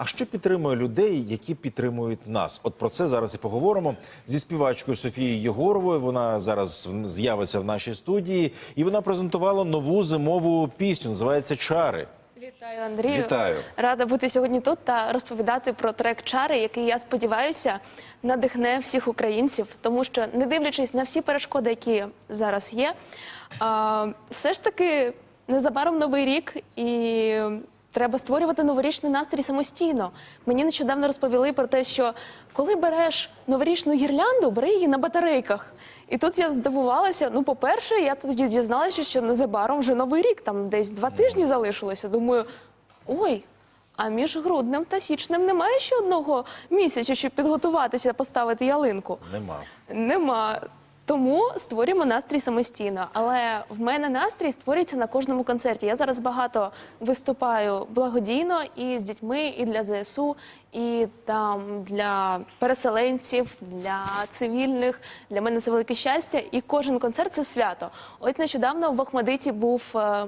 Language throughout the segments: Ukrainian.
А що підтримує людей, які підтримують нас? От про це зараз і поговоримо зі співачкою Софією Єгоровою. Вона зараз з'явиться в нашій студії, і вона презентувала нову зимову пісню. Називається Чари. Вітаю, Андрію. Вітаю. Рада бути сьогодні тут та розповідати про трек Чари, який я сподіваюся надихне всіх українців, тому що, не дивлячись на всі перешкоди, які зараз є, все ж таки незабаром новий рік і. Треба створювати новорічний настрій самостійно. Мені нещодавно розповіли про те, що коли береш новорічну гірлянду, бери її на батарейках. І тут я здивувалася. Ну, по-перше, я тоді дізналася, що незабаром вже новий рік, там десь два тижні залишилося. Думаю, ой, а між груднем та січнем немає ще одного місяця, щоб підготуватися, поставити ялинку. Нема. Нема. Тому створюємо настрій самостійно. Але в мене настрій створюється на кожному концерті. Я зараз багато виступаю благодійно і з дітьми, і для ЗСУ, і там для переселенців, для цивільних. Для мене це велике щастя. І кожен концерт це свято. Ось нещодавно в Охмадиті був. е,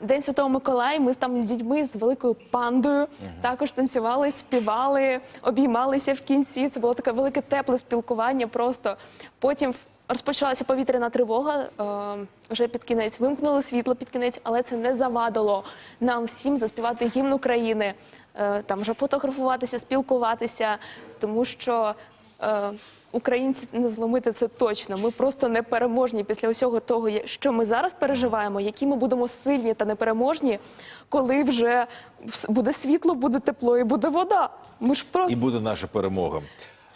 День Святого Миколая, ми там з дітьми з великою пандою також танцювали, співали, обіймалися в кінці. Це було таке велике тепле спілкування. Просто потім розпочалася повітряна тривога. е, вже під кінець вимкнули світло під кінець, але це не завадило нам всім заспівати гімн України, е, там вже фотографуватися, спілкуватися, тому що. е, Українців не зломити це точно. Ми просто непереможні після усього того, що ми зараз переживаємо, які ми будемо сильні та непереможні, коли вже буде світло, буде тепло і буде вода. Ми ж просто І буде наша перемога.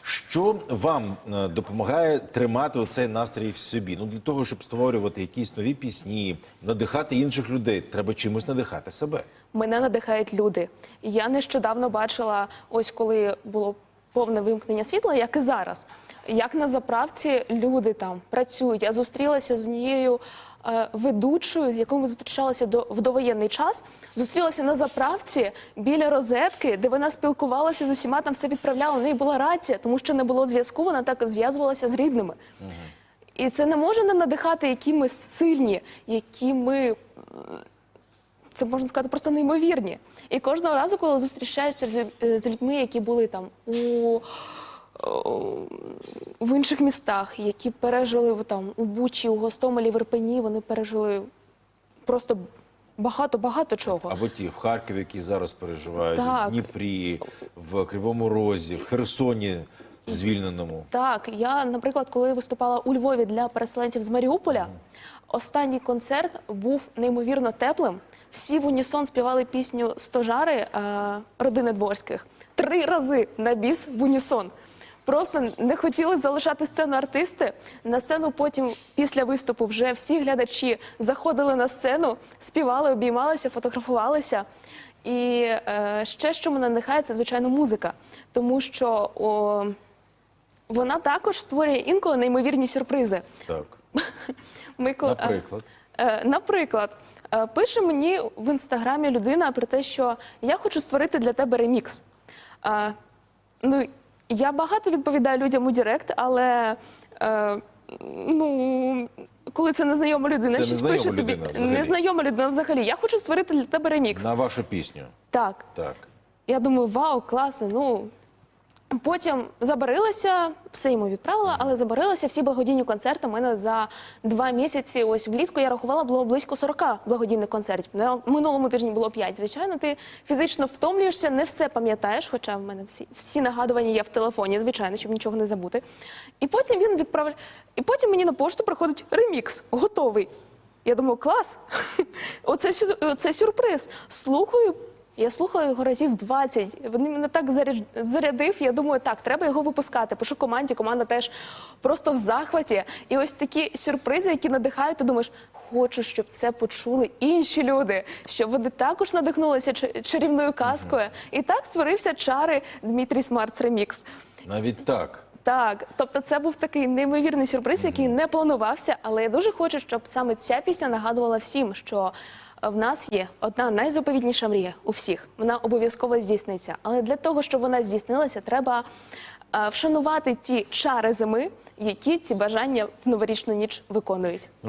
Що вам е, допомагає тримати цей настрій в собі? Ну для того, щоб створювати якісь нові пісні, надихати інших людей, треба чимось надихати себе. мене надихають люди. Я нещодавно бачила, ось коли було повне вимкнення світла, як і зараз. Як на заправці люди там працюють. Я зустрілася з однією е, ведучою, з якою ми зустрічалися до в довоєнний час. Зустрілася на заправці біля розетки, де вона спілкувалася з усіма, там все відправляла. У неї була рація, тому що не було зв'язку. Вона так зв'язувалася з рідними. І це не може не надихати, які ми сильні, які ми це можна сказати просто неймовірні. І кожного разу, коли зустрічаюся з е, з людьми, які були там у. В інших містах, які пережили там у Бучі, у Гостомелі, в Ірпені, вони пережили просто багато багато чого. Або ті в Харкові, які зараз переживають, Так. в Дніпрі, в Кривому Розі, в Херсоні звільненому. Так, я, наприклад, коли виступала у Львові для переселенців з Маріуполя, останній концерт був неймовірно теплим. Всі в унісон співали пісню Стожари е, родини дворських три рази на біс в унісон. Просто не хотіли залишати сцену артисти. На сцену потім, після виступу, вже всі глядачі заходили на сцену, співали, обіймалися, фотографувалися. І е, ще, що мене надихає, це звичайно музика, тому що о, вона також створює інколи неймовірні сюрпризи. Так, Ми наприклад. Е, Наприклад, е, пише мені в інстаграмі людина про те, що я хочу створити для тебе ремікс. Е, Ну, я багато відповідаю людям у Директ, але е, ну, коли це незнайома людина, Це щось незнайома пише тобі взагалі. незнайома людина взагалі. Я хочу створити для тебе ремікс. На вашу пісню. Так. Так. Я думаю, вау, класно. Ну потім забарилася, все йому відправила, але забарилася всі благодійні концерти. У мене за два місяці, ось влітку я рахувала, було близько 40 благодійних концертів. На минулому тижні було 5. Звичайно, ти фізично втомлюєшся, не все пам'ятаєш, хоча в мене всі, всі нагадування є в телефоні, звичайно, щоб нічого не забути. І потім він відправляє. І потім мені на пошту приходить ремікс, готовий. Я думаю, клас. Оце, оце сюрприз. Слухаю. Я слухала його разів 20. Він мене так заряд- зарядив. Я думаю, так, треба його випускати. Пишу команді, команда теж просто в захваті. І ось такі сюрпризи, які надихають, ти думаєш, хочу, щоб це почули інші люди, щоб вони також надихнулися ча- чарівною казкою. І так створився чари Дмитрій Смартс ремікс. Навіть так. Так, тобто це був такий неймовірний сюрприз, який не планувався, але я дуже хочу, щоб саме ця пісня нагадувала всім, що в нас є одна найзаповітніша мрія у всіх. Вона обов'язково здійсниться. Але для того, щоб вона здійснилася, треба е, вшанувати ті чари зими, які ці бажання в новорічну ніч виконують. Ну